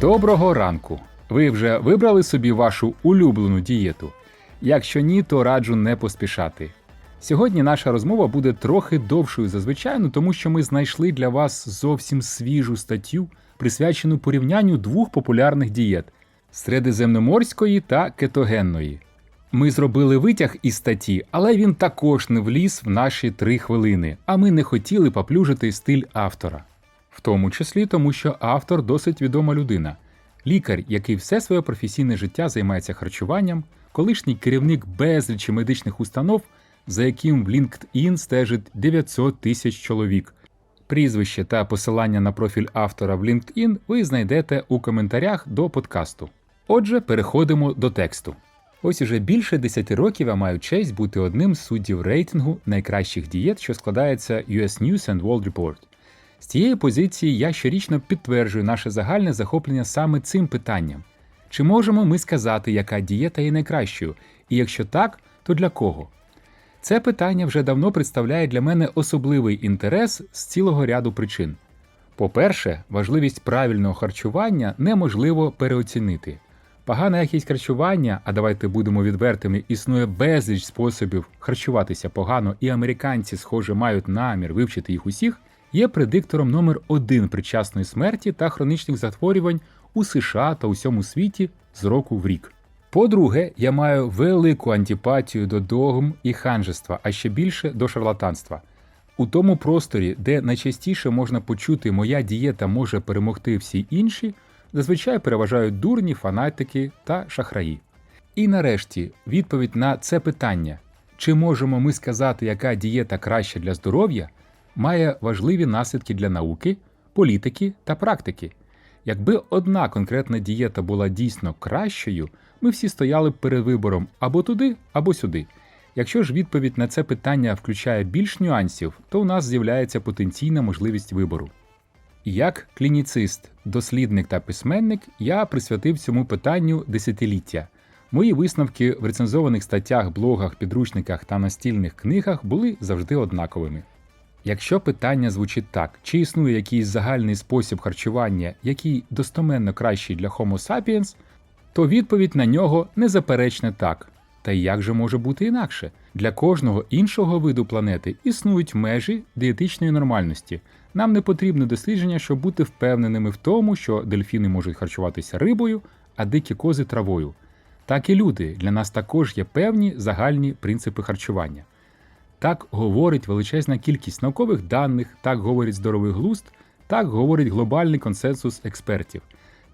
Доброго ранку! Ви вже вибрали собі вашу улюблену дієту? Якщо ні, то раджу не поспішати. Сьогодні наша розмова буде трохи довшою за звичайну, тому що ми знайшли для вас зовсім свіжу статтю, присвячену порівнянню двох популярних дієт середземноморської та кетогенної. Ми зробили витяг із статті, але він також не вліз в наші три хвилини, а ми не хотіли поплюжити стиль автора. В тому числі тому, що автор досить відома людина, лікар, який все своє професійне життя займається харчуванням, колишній керівник безлічі медичних установ, за яким в LinkedIn стежить 900 тисяч чоловік. Прізвище та посилання на профіль автора в LinkedIn ви знайдете у коментарях до подкасту. Отже, переходимо до тексту. Ось уже більше 10 років я маю честь бути одним з суддів рейтингу найкращих дієт, що складається US News and World Report. З цієї позиції я щорічно підтверджую наше загальне захоплення саме цим питанням. Чи можемо ми сказати, яка дієта є найкращою, і якщо так, то для кого? Це питання вже давно представляє для мене особливий інтерес з цілого ряду причин. По-перше, важливість правильного харчування неможливо переоцінити. Погана якість харчування, а давайте будемо відвертими, існує безліч способів харчуватися погано, і американці, схоже, мають намір вивчити їх усіх, є предиктором номер один причасної смерті та хронічних захворювань у США та усьому світі з року в рік. По-друге, я маю велику антипатію до догм і ханжества, а ще більше до шарлатанства. У тому просторі, де найчастіше можна почути моя дієта може перемогти всі інші, зазвичай переважають дурні, фанатики та шахраї. І нарешті відповідь на це питання: чи можемо ми сказати, яка дієта краща для здоров'я, має важливі наслідки для науки, політики та практики. Якби одна конкретна дієта була дійсно кращою, ми всі стояли б перед вибором або туди, або сюди. Якщо ж відповідь на це питання включає більш нюансів, то у нас з'являється потенційна можливість вибору. Як клініцист, дослідник та письменник я присвятив цьому питанню десятиліття. Мої висновки в рецензованих статтях, блогах, підручниках та настільних книгах були завжди однаковими. Якщо питання звучить так, чи існує якийсь загальний спосіб харчування, який достоменно кращий для Homo sapiens, то відповідь на нього незаперечне так. Та як же може бути інакше? Для кожного іншого виду планети існують межі дієтичної нормальності. Нам не потрібне дослідження, щоб бути впевненими в тому, що дельфіни можуть харчуватися рибою, а дикі кози травою. Так і люди для нас також є певні загальні принципи харчування. Так говорить величезна кількість наукових даних, так говорить здоровий глузд, так говорить глобальний консенсус експертів.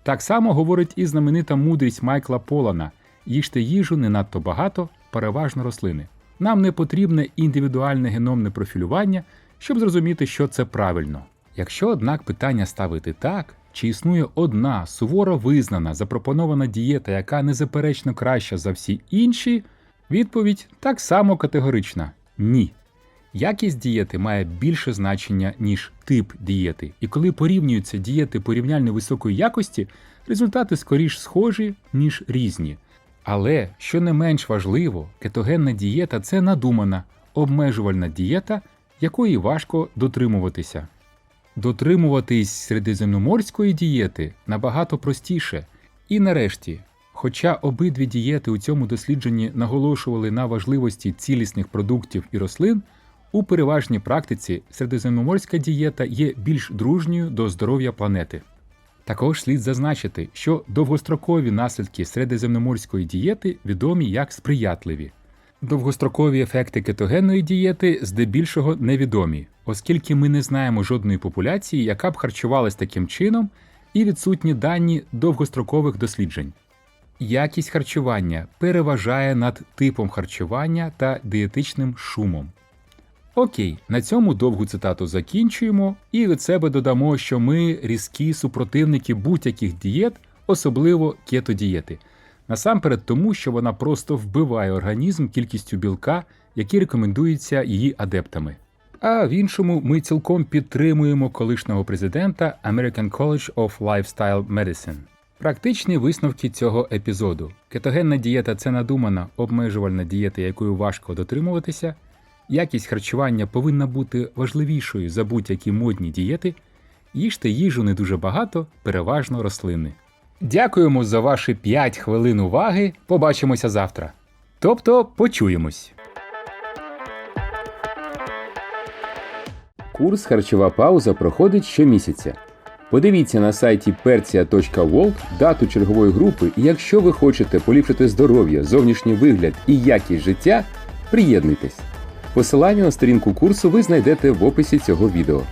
Так само говорить і знаменита мудрість Майкла Полана: їжте їжу не надто багато, переважно рослини. Нам не потрібне індивідуальне геномне профілювання, щоб зрозуміти, що це правильно. Якщо, однак, питання ставити так, чи існує одна суворо визнана запропонована дієта, яка незаперечно краща за всі інші, відповідь так само категорична ні. Якість дієти має більше значення, ніж тип дієти, і коли порівнюються дієти порівняльно високої якості, результати скоріш схожі, ніж різні. Але, що не менш важливо, кетогенна дієта це надумана, обмежувальна дієта, якої важко дотримуватися. Дотримуватись середземноморської дієти набагато простіше. І нарешті, хоча обидві дієти у цьому дослідженні наголошували на важливості цілісних продуктів і рослин, у переважній практиці середземноморська дієта є більш дружньою до здоров'я планети. Також слід зазначити, що довгострокові наслідки середземноморської дієти відомі як сприятливі. Довгострокові ефекти кетогенної дієти здебільшого невідомі, оскільки ми не знаємо жодної популяції, яка б харчувалась таким чином, і відсутні дані довгострокових досліджень. Якість харчування переважає над типом харчування та дієтичним шумом. Окей, на цьому довгу цитату закінчуємо, і від себе додамо, що ми різкі супротивники будь-яких дієт, особливо кетодієти. Насамперед тому, що вона просто вбиває організм кількістю білка, які рекомендуються її адептами. А в іншому ми цілком підтримуємо колишнього президента American College of Lifestyle Medicine. Практичні висновки цього епізоду: кетогенна дієта це надумана обмежувальна дієта, якою важко дотримуватися. Якість харчування повинна бути важливішою за будь-які модні дієти, їжте їжу не дуже багато, переважно рослини. Дякуємо за ваші 5 хвилин уваги. Побачимося завтра. Тобто почуємось. Курс Харчова пауза проходить щомісяця. Подивіться на сайті persia.world дату чергової групи, і якщо ви хочете поліпшити здоров'я, зовнішній вигляд і якість життя, приєднуйтесь. Посилання на сторінку курсу ви знайдете в описі цього відео.